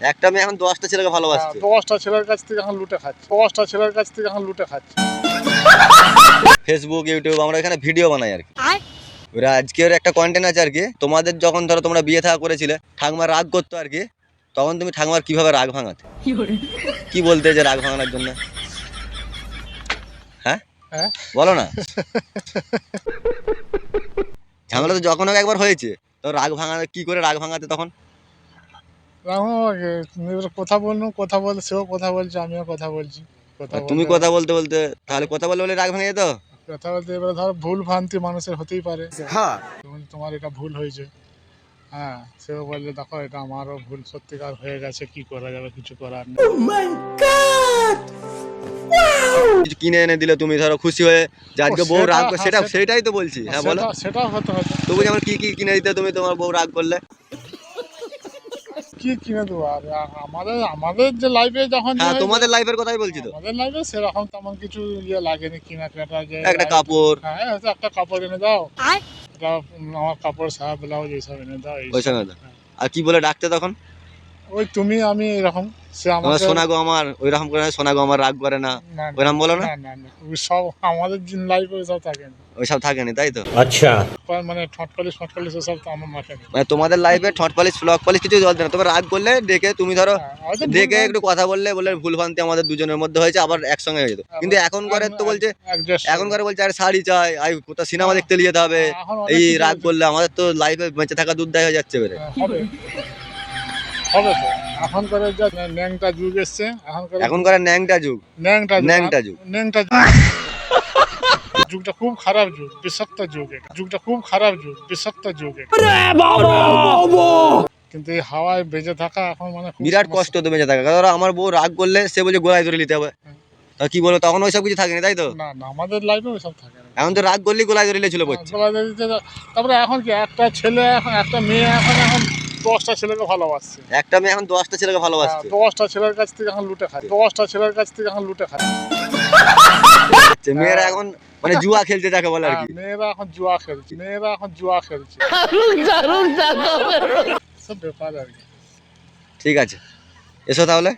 একটা মেয়ে এখন দশটা ছেলেকে হ্যাঁ, ভালোবাসছে দশটা ছেলের কাছ থেকে এখন লুটে খাচ্ছে। দশটা ছেলের কাছ থেকে এখন লুটে খাচ্ছে। ফেসবুক ইউটিউব আমরা এখানে ভিডিও বানাই আর কি। ওরা আজকের একটা কন্টেন্ট আছে আর কি। তোমাদের যখন ধরো তোমরা বিয়ে থাকা করেছিলে ঠাকমা রাগ করতো আর কি তখন তুমি ঠাকুমার কীভাবে রাগ ভাঙাতে? কি বলতে যে রাগ ভাঙানোর জন্য? হ্যাঁ? হ্যাঁ? বলো না। ঝামেলা তো যখন হোক একবার হয়েছে। তো রাগ ভাঙাতে কি করে রাগ ভাঙাতে তখন? রামু আমাকে এবার কথা বললাম কথা বলতে সেও কথা বলছে আমিও কথা বলছি। কথা আর তুমি বলতে- কথা বলতে বলতে তাহলে কথা বললে বলে রাগ ভেঙে যেত? কথা বলতে এবার ধর ভুল ভ্রান্তি মানুষের হতেই পারে। হ্যাঁ। যেমন তোমার এটা ভুল হয়েছে। হ্যাঁ সেও বললে দেখো এটা আমারও ভুল সত্যিকার হয়ে গেছে কি করা যাবে কিছু করার নেই। কিছু কিনে এনে দিলে তুমি ধরো খুশি হয়ে যে আজকে ও, বউ সেটা- রাগ করে- সেটা সেটা- সেটাই তো বলছি হ্যাঁ বলো। সেটা- সেটাও হতে হতে তবু যেমন কি কি কিনে দিতে তুমি তোমার বউ রাগ করলে? কি কিনে দেবো? আর আমাদের আমাদের যে লাইফে যখন হ্যাঁ তোমাদের লাইফের কথাই বলছি তো। আমাদের লাইফে সেরকম তেমন কিছু ইয়ে লাগেনি কিনা কেটা যে একটা কাপড়। হ্যাঁ একটা কাপড় এনে দাও। আমার কাপড় সারা ব্লাউজ এইসব এনে দাও এইসব। ওই সঙ্গে তো। আর কি বলে ডাকতে তখন? ওই তুমি আমি এরকম। সে আমার সোনা গো আমার ওই রকম করে সোনা গো আমার রাগ করে না। না, না, বলো না। না না না ওই সব আমাদের লাইফে ওইসব থাকে না। ওইসব থাকেনি তাই তো? মানে ঠট পালিশ ফট পালিশ ওসব তো আমার মাঠে মানে তোমাদের লাইফে ঠট পালিশ ফ্লক পালিশ কিছু চলতে না। তবে রাগ করলে ডেকে তুমি ধরো হ্যাঁ, ডেকে একটু কথা বললে বলে ভুল ভ্রান্তি আমাদের দুজনের মধ্যে হয়েছে আবার একসঙ্গে হয়ে যেত। কিন্তু এখন করে তো বলছে এখন করে বলছে আরে শাড়ি চাই আই কোথাও সিনেমা দেখতে নিয়ে যেতে হবে। এই রাগ করলে আমাদের তো লাইফে বেঁচে থাকা দুর্দায় হয়ে যাচ্ছে বেরে হ্যাঁ, হবে তো। এখন করে যা ন্যাংটা যুগ এসছে এখন করে ন্যাংটা যুগ। ন্যাংটা ন্যাংটা যুগ। ন্যাংটা যুগ। যুগটা খুব খারাপ যুগ বিষাক্ত যুগ এটা। যুগটা খুব খারাপ যুগ বিষাক্ত যুগ কিন্তু এই হাওয়ায় বেঁচে থাকা এখন মানে বিরাট কষ্ট তো বেঁচে থাকা। ধরো আমার বউ রাগ করলে সে বলছে গোড়ায় ধরে নিতে হবে। তা কি বলো তখন ওইসব কিছু থাকেনি তাই তো? না না আমাদের লাইফে ওইসব থাকে না। এখন তো রাগ করলে গোলায় ধরে ছিল বলছে। গলা দিয়ে দিতে যা- তারপরে এখন কি একটা ছেলে এখন একটা মেয়ে এখন এখন দশটা ছেলেকে ভালোবাসছে। একটা মেয়ে এখন দশটা ছেলেকে হ্যাঁ, ভালোবাসছে দশটা ছেলের কাছ থেকে এখন লুটে খায়। দশটা ছেলের কাছ থেকে এখন লুটে খায়। মেয়েরা এখন মানে জুয়া খেলছে যাকে বলে আর হ্যাঁ, কি। মেয়েরা এখন জুয়া খেলছে মেয়েরা এখন জুয়া খেলছে। সব ব্যাপার আর কি। ঠিক আছে। এসো তাহলে।